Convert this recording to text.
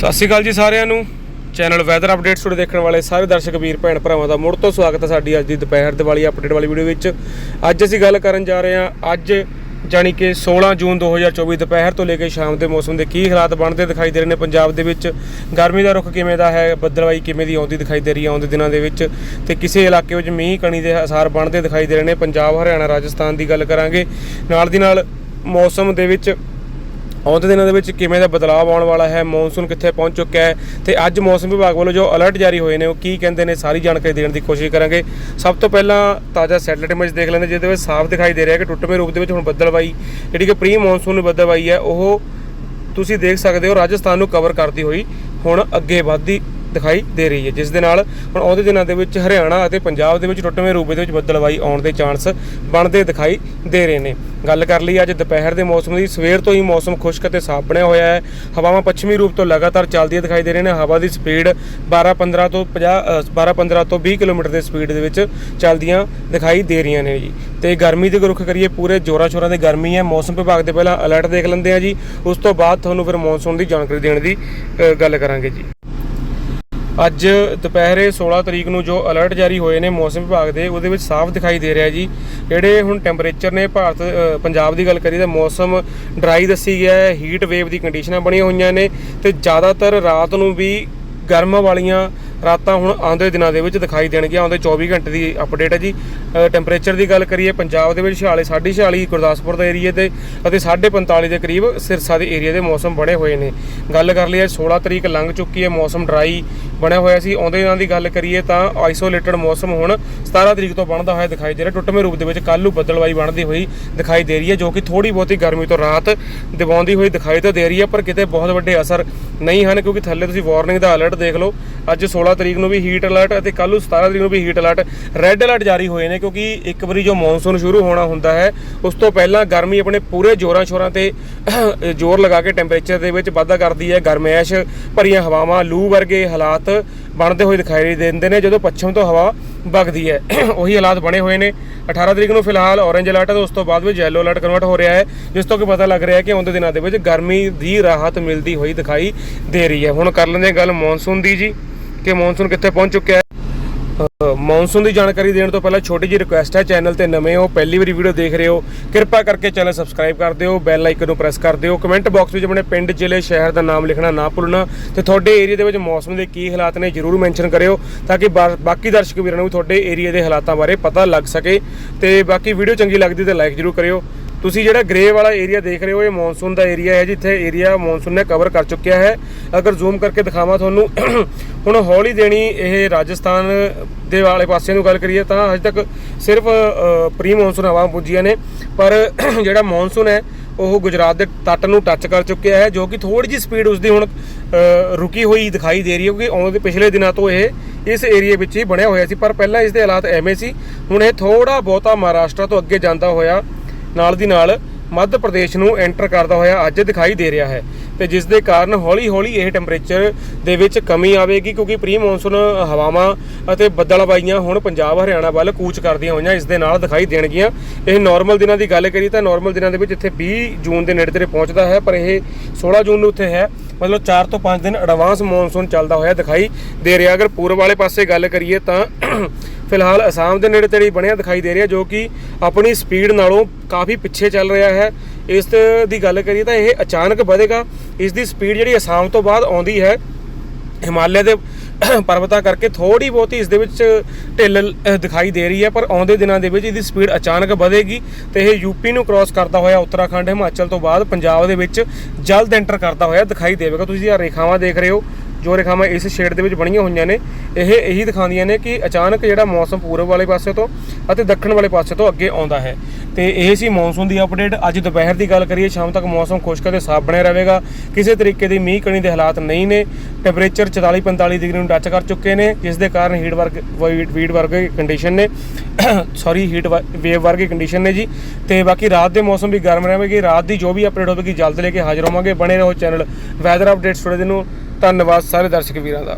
ਸਤਿ ਸ਼੍ਰੀ ਅਕਾਲ ਜੀ ਸਾਰਿਆਂ ਨੂੰ। ਚੈਨਲ ਵੈਦਰ ਅਪਡੇਟਸ ਨੂੰ ਦੇਖਣ ਵਾਲੇ ਸਾਰੇ ਦਰਸ਼ਕ ਵੀਰ, ਭੈਣ ਭਰਾਵਾਂ ਦਾ ਮੁੜ ਤੋਂ ਸਵਾਗਤ ਹੈ ਸਾਡੀ ਅੱਜ ਦੀ ਦੁਪਹਿਰ ਦੇ ਵਾਲੀ ਅਪਡੇਟ ਵਾਲੀ ਵੀਡੀਓ ਵਿੱਚ। ਅੱਜ ਅਸੀਂ ਗੱਲ ਕਰਨ ਜਾ ਰਹੇ ਹਾਂ, ਅੱਜ ਜਾਣੀ ਕਿ 16 ਜੂਨ 2024 ਦੁਪਹਿਰ ਤੋਂ ਲੈ ਕੇ ਸ਼ਾਮ ਦੇ ਮੌਸਮ ਦੇ ਕੀ ਹਾਲਾਤ ਬਣਦੇ ਦਿਖਾਈ ਦੇ ਰਹੇ ਨੇ ਪੰਜਾਬ ਦੇ ਵਿੱਚ। ਗਰਮੀ ਦਾ ਰੁਖ ਕਿਵੇਂ ਦਾ ਹੈ, ਬੱਦਲਵਾਈ ਕਿਵੇਂ ਦੀ ਆਉਂਦੀ ਦਿਖਾਈ ਦੇ ਰਹੀ ਹੈ ਆਉਂਦੇ ਦਿਨਾਂ ਦੇ ਵਿੱਚ। ਤੇ ਕਿਸੇ ਇਲਾਕੇ ਵਿੱਚ ਮੀਂਹ, ਕਣੀ ਦੇ ਅਸਾਰ ਬਣਦੇ ਦਿਖਾਈ ਦੇ ਰਹੇ ਨੇ। ਪੰਜਾਬ, ਹਰਿਆਣਾ, ਰਾਜਸਥਾਨ ਦੀ ਗੱਲ ਕਰਾਂਗੇ। ਨਾਲ ਦੀ ਨਾਲ ਮੌਸਮ ਦੇ ਵਿੱਚ ਆਉਂਦੇ ਦਿਨਾਂ ਦੇ ਵਿੱਚ ਕਿਵੇਂ ਦਾ ਬਦਲਾਅ ਆਉਣ ਵਾਲਾ ਹੈ, ਮੌਨਸੂਨ ਕਿੱਥੇ ਪਹੁੰਚ ਚੁੱਕਿਆ ਹੈ ਤੇ ਅੱਜ ਮੌਸਮ ਵਿਭਾਗ ਵੱਲੋਂ ਜੋ ਅਲਰਟ ਜਾਰੀ ਹੋਏ ਨੇ, ਉਹ ਕੀ ਕਹਿੰਦੇ ਨੇ ਸਾਰੀ ਜਾਣਕਾਰੀ ਦੇਣ ਦੀ ਕੋਸ਼ਿਸ਼ ਕਰਾਂਗੇ। ਸਭ ਤੋਂ ਪਹਿਲਾਂ ਤਾਜ਼ਾ ਸੈਟਲਾਈਟ ਇਮੇਜ ਦੇਖ ਲੈਂਦੇ ਜਿਹਦੇ ਵਿੱਚ ਸਾਫ਼ ਦਿਖਾਈ ਦੇ ਰਿਹਾ ਕਿ ਟੁੱਟਵੇਂ ਰੂਪ ਦੇ ਵਿੱਚ ਹੁਣ ਬੱਦਲਵਾਈ ਜਿਹੜੀ ਕਿ ਪ੍ਰੀ ਮੌਨਸੂਨ ਬੱਦਲਵਾਈ ਹੈ, ਉਹ ਤੁਸੀਂ ਦੇਖ ਸਕਦੇ ਹੋ, ਰਾਜਸਥਾਨ ਨੂੰ ਕਵਰ ਕਰਦੀ ਹੋਈ, ਹੁਣ ਅੱਗੇ ਵਧਦੀ ਦਿਖਾਈ ਦੇ ਰਹੀ ਹੈ, ਜਿਸ ਦੇ ਨਾਲ ਹੁਣ ਆਉਂਦੇ ਦਿਨਾਂ ਦੇ ਵਿੱਚ ਹਰਿਆਣਾ ਅਤੇ ਪੰਜਾਬ ਦੇ ਵਿੱਚ ਟੁੱਟਵੇਂ ਰੂਪ ਦੇ ਵਿੱਚ ਬੱਦਲਵਾਈ ਆਉਣ ਦੇ ਚਾਂਸ ਬਣਦੇ ਦਿਖਾਈ ਦੇ ਰਹੇ ਨੇ। ਗੱਲ ਕਰ ਲਈ ਅੱਜ ਦੁਪਹਿਰ ਦੇ ਮੌਸਮ ਦੀ, ਸਵੇਰ ਤੋਂ ਹੀ ਮੌਸਮ ਖੁਸ਼ਕ ਅਤੇ ਸਾਫ਼ ਬਣਿਆ ਹੋਇਆ ਹੈ। ਹਵਾਵਾਂ ਪੱਛਮੀ ਰੂਪ ਤੋਂ ਲਗਾਤਾਰ ਚੱਲਦੀਆਂ ਦਿਖਾਈ ਦੇ ਰਹੀਆਂ ਨੇ। ਹਵਾ ਦੀ ਸਪੀਡ 12-15 ਤੋਂ 50 12-15 ਤੋਂ 20 ਕਿਲੋਮੀਟਰ ਦੇ ਸਪੀਡ ਦੇ ਵਿੱਚ ਚੱਲਦੀਆਂ ਦਿਖਾਈ ਦੇ ਰਹੀਆਂ ਨੇ ਜੀ। ਤੇ ਗਰਮੀ ਦੇ ਰੁਖ ਕਰੀਏ, ਪੂਰੇ ਜੋਰਾਂ ਸ਼ੋਰਾਂ ਦੀ ਗਰਮੀ ਹੈ। ਮੌਸਮ ਵਿਭਾਗ ਦੇ ਪਹਿਲਾਂ ਅਲਰਟ ਦੇਖ ਲੈਂਦੇ ਆ ਜੀ। ਉਸ ਤੋਂ ਬਾਅਦ ਤੁਹਾਨੂੰ ਫਿਰ ਮੌਨਸੂਨ ਦੀ ਜਾਣਕਾਰੀ ਦੇਣ ਦੀ ਗੱਲ ਕਰਾਂਗੇ ਜੀ। ਅੱਜ ਦੁਪਹਿਰੇ 16 ਤਰੀਕ ਨੂੰ ਜੋ ਅਲਰਟ ਜਾਰੀ ਹੋਏ ਨੇ ਮੌਸਮ ਵਿਭਾਗ ਦੇ, ਉਹਦੇ ਵਿੱਚ ਸਾਫ਼ ਦਿਖਾਈ ਦੇ ਰਿਹਾ ਜੀ। ਜਿਹੜੇ ਹੁਣ ਟੈਂਪਰੇਚਰ ਨੇ ਭਾਰਤ ਪੰਜਾਬ ਦੀ ਗੱਲ ਕਰੀਏ ਤਾਂ ਮੌਸਮ ਡਰਾਈ ਦੱਸੀ ਗਿਆ ਹੈ ਹੀਟ ਵੇਵ ਦੀ ਕੰਡੀਸ਼ਨਾਂ ਬਣੀਆਂ ਹੋਈਆਂ ਨੇ ਤੇ ਜ਼ਿਆਦਾਤਰ ਰਾਤ ਨੂੰ ਵੀ ਗਰਮ ਵਾਲੀਆਂ ਰਾਤਾਂ ਹੁਣ ਆਉਂਦੇ ਦਿਨਾਂ ਦੇ ਵਿੱਚ ਦਿਖਾਈ ਦੇਣਗੀਆਂ, ਆਉਂਦੇ 24 ਘੰਟੇ ਦੀ ਅਪਡੇਟ ਹੈ ਜੀ। ਟੈਂਪਰੇਚਰ ਦੀ ਗੱਲ ਕਰੀਏ, ਪੰਜਾਬ ਦੇ ਵਿੱਚ 46 46 ਗੁਰਦਾਸਪੁਰ ਦੇ ਏਰੀਏ ਤੇ ਅਤੇ 45 ਦੇ ਕਰੀਬ ਸਿਰਸਾ ਦੇ ਏਰੀਆ ਦੇ ਮੌਸਮ ਬਣੇ ਹੋਏ ਨੇ। ਗੱਲ ਕਰ ਲਈਏ 16 ਤਰੀਕ ਲੰਘ ਚੁੱਕੀ ਹੈ, ਮੌਸਮ ਡਰਾਈ ਬਣਿਆ ਹੋਇਆ ਸੀ। ਆਉਂਦੇ ਦਿਨਾਂ ਦੀ ਗੱਲ ਕਰੀਏ ਤਾਂ ਆਈਸੋਲੇਟਡ ਮੌਸਮ ਹੁਣ 17 ਤਰੀਕ ਤੋਂ ਬਣਦਾ ਹੋਇਆ ਦਿਖਾਈ ਦੇ ਰਿਹਾ। ਟੁੱਟਵੇਂ ਰੂਪ ਦੇ ਵਿੱਚ ਕੱਲ੍ਹ ਨੂੰ ਬੱਦਲਵਾਈ ਬਣਦੀ ਹੋਈ ਦਿਖਾਈ ਦੇ ਰਹੀ ਹੈ, ਜੋ ਕਿ ਥੋੜੀ ਬਹੁਤੀ ਗਰਮੀ ਤੋਂ ਰਾਹਤ ਦਿਵਾਉਂਦੀ ਹੋਈ ਦਿਖਾਈ ਤਾਂ ਦੇ ਰਹੀ ਹੈ, ਪਰ ਕਿਤੇ ਬਹੁਤ ਵੱਡੇ ਅਸਰ ਨਹੀਂ ਹਨ, ਕਿਉਂਕਿ ਥੱਲੇ ਤੁਸੀਂ ਵਾਰਨਿੰਗ ਦਾ ਅਲਰਟ ਦੇਖ ਲਓ। ਅੱਜ 16 ਤਰੀਕ ਨੂੰ ਵੀ ਹੀਟ ਅਲਰਟ ਅਤੇ ਕੱਲ੍ਹ ਨੂੰ 17 ਤਰੀਕ ਨੂੰ ਵੀ ਹੀਟ ਅਲਰਟ ਰੈੱਡ ਅਲਰਟ ਜਾਰੀ ਹੋਏ ਨੇ ਕਿਉਂਕਿ ਇੱਕ ਵਾਰੀ ਜੋ ਮੌਨਸੂਨ ਸ਼ੁਰੂ ਹੋਣਾ ਹੁੰਦਾ ਹੈ, ਉਸ ਤੋਂ ਪਹਿਲਾਂ ਗਰਮੀ ਆਪਣੇ ਪੂਰੇ ਜੋਰਾਂ ਸ਼ੋਰਾਂ ਤੇ ਜ਼ੋਰ ਲਗਾ ਕੇ ਟੈਂਪਰੇਚਰ ਦੇ ਵਿੱਚ ਵਾਧਾ ਕਰਦੀ ਹੈ। ਗਰਮੈਸ਼ ਭਰੀਆਂ ਹਵਾਵਾਂ, ਲੂ ਵਰਗੇ ਹਾਲਾਤ ਬਣਦੇ ਹੋਏ ਦਿਖਾਈ ਦਿੰਦੇ ਨੇ, ਜਦੋਂ ਪੱਛਮ ਤੋਂ ਹਵਾ ਵਗਦੀ ਹੈ। ਉਹੀ ਹਾਲਾਤ ਬਣੇ ਹੋਏ ਨੇ। 18 ਤਰੀਕ ਨੂੰ ਫਿਲਹਾਲ ਔਰੇਂਜ ਅਲਰਟ ਹੈ ਤੇ ਉਸ ਤੋਂ ਬਾਅਦ ਵਿੱਚ ਯੈਲੋ ਅਲਰਟ ਕਨਵਰਟ ਹੋ ਰਿਹਾ ਹੈ, ਜਿਸ ਤੋਂ ਕਿ ਪਤਾ ਲੱਗ ਰਿਹਾ ਹੈ ਕਿ ਆਉਂਦੇ ਦਿਨਾਂ ਦੇ ਵਿੱਚ ਗਰਮੀ ਦੀ ਰਾਹਤ ਮਿਲਦੀ ਹੋਈ ਦਿਖਾਈ ਦੇ ਰਹੀ ਹੈ। ਹੁਣ ਕਰ ਲੈਂਦੇ ਹਾਂ ਗੱਲ ਮੌਨਸੂਨ ਦੀ ਜੀ। ਕਿ ਮੌਨਸੂਨ ਕਿੱਥੇ ਪਹੁੰਚ ਚੁੱਕਿਆ ਹੈ? ਮੌਨਸੂਨ ਦੀ ਜਾਣਕਾਰੀ ਦੇਣ ਤੋਂ ਪਹਿਲਾਂ ਛੋਟੀ ਜਿਹੀ ਰਿਕੁਐਸਟ ਹੈ ਚੈਨਲ ਤੇ ਨਵੇਂ ਹੋ, ਪਹਿਲੀ ਵਾਰੀ ਵੀਡੀਓ ਦੇਖ ਰਹੇ ਹੋ, ਕਿਰਪਾ ਕਰਕੇ ਚੈਨਲ ਸਬਸਕ੍ਰਾਈਬ ਕਰ ਦਿਓ ਬੈਲ ਆਈਕਨ ਨੂੰ ਪ੍ਰੈਸ ਕਰ ਦਿਓ। ਕਮੈਂਟ ਬਾਕਸ ਵਿੱਚ ਆਪਣੇ ਪਿੰਡ, ਜ਼ਿਲ੍ਹੇ, ਸ਼ਹਿਰ ਦਾ ਨਾਮ ਲਿਖਣਾ ਨਾ ਭੁੱਲਣਾ ਤੇ ਤੁਹਾਡੇ ਏਰੀਆ ਦੇ ਵਿੱਚ ਮੌਸਮ ਦੇ ਕੀ ਹਾਲਾਤ ਨੇ ਜਰੂਰ ਮੈਂਸ਼ਨ ਕਰਿਓ ਤਾਂ ਕਿ ਬਾਕੀ ਦਰਸ਼ਕ ਵੀਰਾਂ ਨੂੰ ਵੀ ਤੁਹਾਡੇ ਏਰੀਆ ਦੇ ਹਾਲਾਤਾਂ ਬਾਰੇ ਪਤਾ ਲੱਗ ਸਕੇ ਤੇ ਬਾਕੀ ਵੀਡੀਓ ਚੰਗੀ ਲੱਗਦੀ ਤੇ ਲਾਈਕ ਜਰੂਰ ਕਰਿਓ। ਤੁਸੀਂ ਜਿਹੜਾ ਗ੍ਰੇ ਵਾਲਾ ਏਰੀਆ ਦੇਖ ਰਹੇ ਹੋ, ਇਹ ਮੌਨਸੂਨ ਦਾ ਏਰੀਆ ਹੈ ਜਿੱਥੇ ਏਰੀਆ ਮੌਨਸੂਨ ਨੇ ਕਵਰ ਕਰ ਚੁੱਕਿਆ ਹੈ। ਅਗਰ ਜ਼ੂਮ ਕਰਕੇ ਦਿਖਾਵਾਂ ਤੁਹਾਨੂੰ, ਹੁਣ ਹੌਲੀ ਦੇਣੀ ਇਹ ਰਾਜਸਥਾਨ ਦੇ ਵਾਲੇ ਪਾਸੇ ਨੂੰ ਗੱਲ ਕਰੀਏ ਤਾਂ ਅਜੇ ਤੱਕ ਸਿਰਫ ਪ੍ਰੀ ਮੌਨਸੂਨ ਹਵਾ ਪੁੱਜੀਆਂ ਨੇ, ਪਰ ਜਿਹੜਾ ਮੌਨਸੂਨ ਹੈ, ਉਹ ਗੁਜਰਾਤ ਦੇ ਤੱਟ ਨੂੰ ਟੱਚ ਕਰ ਚੁੱਕਿਆ ਹੈ, ਜੋ ਕਿ ਥੋੜੀ ਜਿਹੀ ਸਪੀਡ ਉਸਦੀ ਹੁਣ ਰੁਕੀ ਹੋਈ ਦਿਖਾਈ ਦੇ ਰਹੀ ਹੈ, ਕਿਉਂਕਿ ਆਉਣ ਦੇ ਪਿਛਲੇ ਦਿਨਾਂ ਤੋਂ ਇਹ ਇਸ ਏਰੀਆ ਵਿੱਚ ਹੀ ਬਣਿਆ ਹੋਇਆ ਸੀ, ਪਰ ਪਹਿਲਾਂ ਇਸ ਦੇ ਹਾਲਾਤ ਐਵੇਂ ਸੀ। ਹੁਣ ਇਹ ਥੋੜਾ ਬਹੁਤਾ ਮਹਾਰਾਸ਼ਟਰ ਤੋਂ ਅੱਗੇ ਜਾਂਦਾ ਹੋਇਆ ਨਾਲ ਦੀ ਨਾਲ ਮੱਧ ਪ੍ਰਦੇਸ਼ ਨੂੰ ਐਂਟਰ ਕਰਦਾ ਹੋਇਆ ਅੱਜ ਦਿਖਾਈ ਦੇ ਰਿਹਾ ਹੈ ਤੇ ਜਿਸ ਦੇ ਕਾਰਨ ਹੌਲੀ-ਹੌਲੀ ਇਹ ਟੈਂਪਰੇਚਰ ਦੇ ਵਿੱਚ ਕਮੀ ਆਵੇਗੀ ਕਿਉਂਕਿ ਪ੍ਰੀ ਮੌਨਸੂਨ ਹਵਾਵਾਂ ਅਤੇ ਬੱਦਲਵਾਈਆਂ ਹੁਣ ਪੰਜਾਬ, ਹਰਿਆਣਾ ਵੱਲ ਕੂਚ ਕਰਦੀਆਂ ਹੋਈਆਂ ਇਸ ਦੇ ਨਾਲ ਦਿਖਾਈ ਦੇਣਗੀਆਂ। ਇਹ ਨਾਰਮਲ ਦਿਨਾਂ ਦੀ ਗੱਲ ਕਰੀ ਤਾਂ ਨਾਰਮਲ ਦਿਨਾਂ ਦੇ ਵਿੱਚ ਇੱਥੇ 20 ਜੂਨ ਦੇ ਨੇੜੇ ਤੇੜੇ ਪਹੁੰਚਦਾ ਹੈ, ਪਰ ਇਹ 16 ਜੂਨ ਨੂੰ ਉੱਥੇ ਹੈ। ਮਤਲਬ 4 ਤੋਂ 5 ਦਿਨ ਐਡਵਾਂਸ ਮੌਨਸੂਨ ਚੱਲਦਾ ਹੋਇਆ ਦਿਖਾਈ ਦੇ ਰਿਹਾ। ਅਗਰ ਪੂਰਬ ਵਾਲੇ ਪਾਸੇ ਗੱਲ ਕਰੀਏ ਤਾਂ ਫਿਲਹਾਲ ਅਸਾਮ ਦੇ ਨੇੜੇ ਤੇੜੇ ਬਣਿਆ ਦਿਖਾਈ ਦੇ ਰਿਹਾ, ਜੋ ਕਿ ਆਪਣੀ ਸਪੀਡ ਨਾਲੋਂ ਕਾਫੀ ਪਿੱਛੇ ਚੱਲ ਰਿਹਾ ਹੈ। ਇਸ ਦੀ ਗੱਲ ਕਰੀਏ ਤਾਂ ਇਹ ਅਚਾਨਕ ਵਧੇਗਾ। ਇਸ ਦੀ ਸਪੀਡ ਜਿਹੜੀ ਅਸਾਮ ਤੋਂ ਬਾਅਦ ਆਉਂਦੀ ਹੈ, ਹਿਮਾਲਿਆ ਦੇ ਪਰਬਤਾਂ ਕਰਕੇ ਥੋੜੀ ਬਹੁਤੀ ਇਸ ਦੇ ਵਿੱਚ ਢਿੱਲ ਦਿਖਾਈ ਦੇ ਰਹੀ ਹੈ, ਪਰ ਆਉਂਦੇ ਦਿਨਾਂ ਦੇ ਵਿੱਚ ਇਹਦੀ ਸਪੀਡ ਅਚਾਨਕ ਵਧੇਗੀ ਤੇ ਇਹ ਯੂਪੀ ਨੂੰ ਕ੍ਰਾਸ ਕਰਦਾ ਹੋਇਆ ਉੱਤਰਾਖੰਡ, ਹਿਮਾਚਲ ਤੋਂ ਬਾਅਦ ਪੰਜਾਬ ਦੇ ਵਿੱਚ ਜਲਦ ਐਂਟਰ ਕਰਦਾ ਹੋਇਆ ਦਿਖਾਈ ਦੇਵੇਗਾ। ਤੁਸੀਂ ਇਹ ਰੇਖਾਵਾਂ ਦੇਖ ਰਹੇ ਹੋ। ਜੋ ਰੇਖਾਵਾਂ ਇਸ ਸ਼ੇਡ ਦੇ ਵਿੱਚ ਬਣੀਆਂ ਹੋਈਆਂ ਨੇ, ਇਹ ਇਹੀ ਦਿਖਾਉਂਦੀਆਂ ਨੇ ਕਿ ਅਚਾਨਕ ਜਿਹੜਾ ਮੌਸਮ ਪੂਰਬ ਵਾਲੇ ਪਾਸੇ ਤੋਂ ਅਤੇ ਦੱਖਣ ਵਾਲੇ ਪਾਸੇ ਤੋਂ ਅੱਗੇ ਆਉਂਦਾ ਹੈ। ਤੇ ਇਹ ਸੀ ਮੌਨਸੂਨ ਦੀ ਅਪਡੇਟ ਅੱਜ ਦੁਪਹਿਰ ਦੀ ਗੱਲ ਕਰੀਏ, ਸ਼ਾਮ ਤੱਕ ਮੌਸਮ ਖੁਸ਼ਕ ਅਤੇ ਸਾਫ਼ ਬਣਿਆ ਰਹੇਗਾ। ਕਿਸੇ ਤਰੀਕੇ ਦੀ ਮੀਂਹ ਕਣੀ ਦੇ ਹਾਲਾਤ ਨਹੀਂ ਨੇ। ਟੈਂਪਰੇਚਰ 44 45 ਡਿਗਰੀ ਨੂੰ ਟੱਚ ਕਰ ਚੁੱਕੇ ਨੇ, ਜਿਸ ਦੇ ਕਾਰਨ ਹੀਟ ਵਰਗ ਵੀਡ ਵਰਗੇ ਕੰਡੀਸ਼ਨ ਨੇ। ਸੌਰੀ ਹੀਟ ਵੇਵ ਵਰਗੇ ਕੰਡੀਸ਼ਨ ਨੇ ਜੀ। ਤੇ ਬਾਕੀ ਰਾਤ ਦੇ ਮੌਸਮ ਵੀ ਗਰਮ ਰਹੇਗੀ ਰਾਤ ਦੀ ਜੋ ਵੀ ਅਪਡੇਟ ਹੋਵੇਗੀ, ਜਲਦ ਲੈ ਕੇ ਹਾਜ਼ਰ ਹੋਵਾਂਗੇ। ਬਣੇ ਰਹੋ ਚੈਨਲ ਵੈਦਰ ਅਪਡੇਟਸ ਥੋੜੇ ਦਿਨ ਨੂੰ। ਧੰਨਵਾਦ ਸਾਰੇ ਦਰਸ਼ਕ ਵੀਰਾਂ ਦਾ।